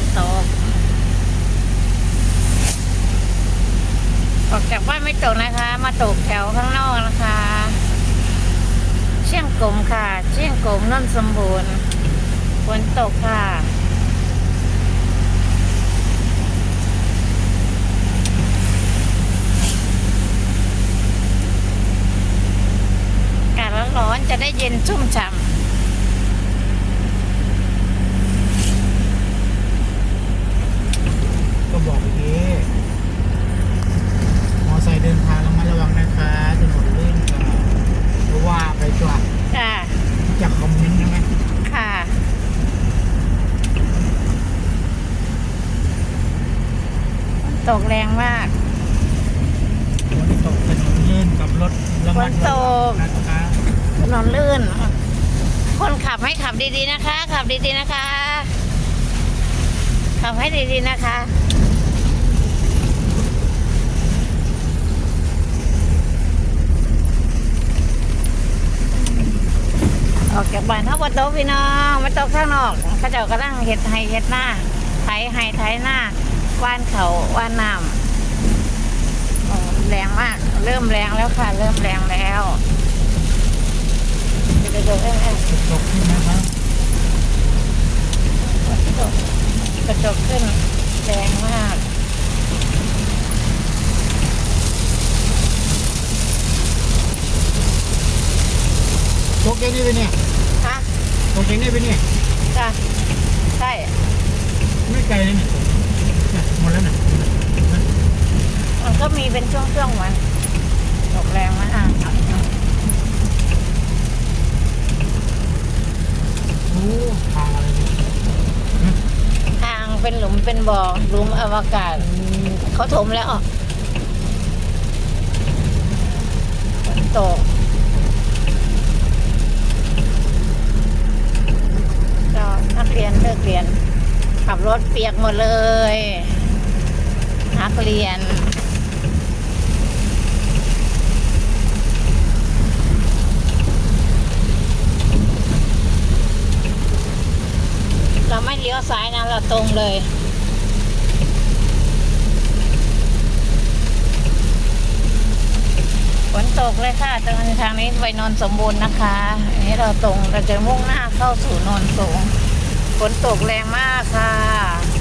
นตกออกจากบ้านไม่ตกนะคะ มาตกแถวข้างนอกนะคะ เชียงกงค่ะ เชียงกงนนท์สมบูรณ์ฝนตกค่ะอากาศร้อนๆจะได้เย็นชุ่มฉ่ำ ก็บอกอย่างนี้มอไซค์เดินทางระมัดระวังนะคะถนนลื่นค่ะเพ ราะว่าไปจอดค่ะจากคอมเมนต์ใช่ไหมค่ะฝนตกแรงมากฝนตกถนนลื่นกับรถระมัดระวังนะคะถนนลื่น คนขับให้ขับดีๆนะคะ ขับดีๆนะคะ ขับให้ดีๆนะคะ ออกจากบ้านเท่าประตูพี่น้องมาตกข้างนอกเขาเจ้ากำลังเห็ดไห้เห็ดหน้าไถไห้ไถหน้าว่านเขาว่านน้ำแรงมาก เริ่มแรงแล้วค่ะ เริ่มแรงแล้วเดี๋ยวเดี๋ยวเอ้ยเอ้ยตกขึ้นนะครับกระจกขึ้นแรงมากตกยังนี่ไปเนี่ย ฮะตกยังนี่ไปเนี่ยจ้ะใช่ไม่ไกลเลยเนี่ยเนี่ยหมดแล้วเนี่ยมันก็มีเป็นช่วงๆมันตกแรงมากโอ้ทางอะไรเนี่ยทางเป็นหลุมเป็นบ่อหลุมอวกาศเขาถมแล้วอะฝนตกก็นักเรียนเลิกเรียน ขับ รถเปียกหมดเลยนักเรียน เราไม่เลี้ยวซ้ายนะเราตรงเลยฝนตกเลยค่ะทางทางนี้ไปนนท์สมบูรณ์นะคะ อันนี้เราตรงเราจะมุ่งหน้าเข้าสู่นนท์สูง ฝนตกแรงมากค่ะ